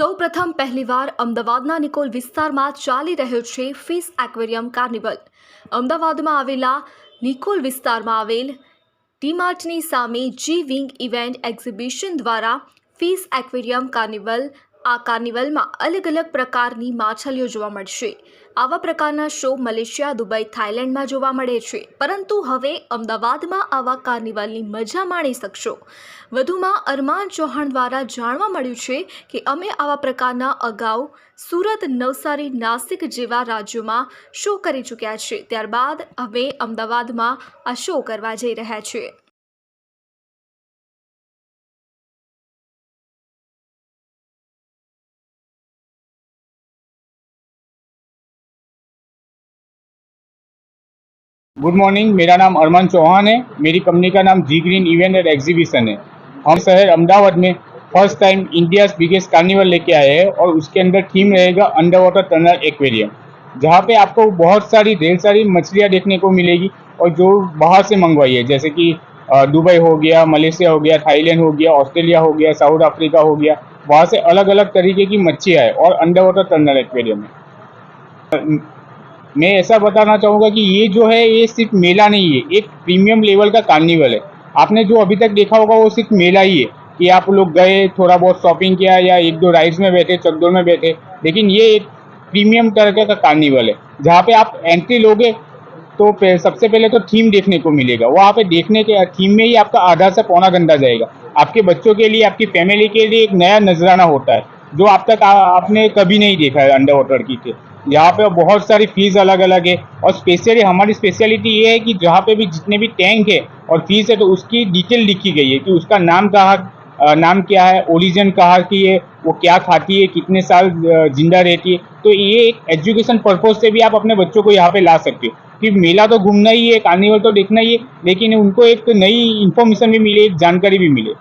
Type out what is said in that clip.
સૌપ્રથમ પહેલીવાર અમદાવાદના નિકોલ વિસ્તારમાં ચાલી રહ્યો છે ફિશ એક્વેરિયમ કાર્નિવલ. અમદાવાદમાં આવેલા નિકોલ વિસ્તારમાં આવેલ ડીમાર્ટની સામે જી વિંગ ઇવેન્ટ એક્ઝિબિશન દ્વારા ફિશ એક્વેરિયમ કાર્નિવલ આ કાર્નિવલમાં અલગ અલગ પ્રકારની માછલીઓ જોવા મળશે. આવા પ્રકારના શો મલેશિયા, દુબઈ, થાઇલેન્ડમાં જોવા મળે છે. પરંતુ હવે અમદાવાદમાં આવા કાર્નિવલની મજા માણી શકશો. વધુમાં અરમાન ચૌહાણ દ્વારા જાણવા મળ્યું છે કે અમે આવા પ્રકારના અગાઉ સુરત, નવસારી, નાસિક જેવા રાજ્યોમાં શો કરી ચૂક્યા છે. ત્યારબાદ હવે અમદાવાદમાં આ શો કરવા જઈ રહ્યા છે गुड मॉर्निंग मेरा नाम अरमान चौहान है। मेरी कंपनी का नाम G green event and exhibition है। हम शहर अहमदाबाद में first time India biggest carnival लेके आए हैं और उसके अंदर थीम रहेगा अंडर वाटर टनल एक्वेरियम जहाँ पे आपको बहुत सारी, ढेर सारी मछलियाँ देखने को मिलेगी और जो बाहर से मंगवाई है। जैसे कि दुबई हो गया, मलेशिया हो गया, थाईलैंड हो गया, ऑस्ट्रेलिया हो गया, साउथ अफ्रीका हो गया। वहाँ से अलग अलग तरीके की मच्छियाँ है और अंडर वाटर टनल एक्वेरियम है। मैं ऐसा बताना चाहूँगा कि ये जो है ये सिर्फ़ मेला नहीं है एक प्रीमियम लेवल का कार्निवल है। आपने जो अभी तक देखा होगा वो सिर्फ़ मेला ही है कि आप लोग गए थोड़ा बहुत शॉपिंग किया या एक दो राइड्स में बैठे चकदौड़ में बैठे। लेकिन ये एक प्रीमियम तरह का कार्निवल है जहाँ पे आप एंट्री लोगे तो सबसे पहले तो थीम देखने को मिलेगा। वहाँ पे देखने के थीम में ही आपका आधा से पौना घंटा जाएगा। आपके बच्चों के लिए आपकी फैमिली के लिए एक नया नजराना होता है जो आप तक आ, आपने कभी नहीं देखा है अंडर वाटर की के। यहाँ पे बहुत सारी फ़ीस अलग अलग है। और स्पेशली हमारी स्पेशलिटी ये है कि जहाँ पे भी जितने भी टैंक है और फ़ीस है तो उसकी डिटेल लिखी गई है कि उसका नाम कहाँ नाम क्या है ओरिजिन कहाँ की है, वो क्या खाती है, कितने साल ज़िंदा रहती है। तो ये एक एजुकेशन पर्पज से भी आप अपने बच्चों को यहाँ पे ला सकते हो। कि मेला तो घूमना ही है कार्निवल तो देखना ही है, लेकिन उनको एक नई इन्फॉर्मेशन भी मिले, एक जानकारी भी मिले।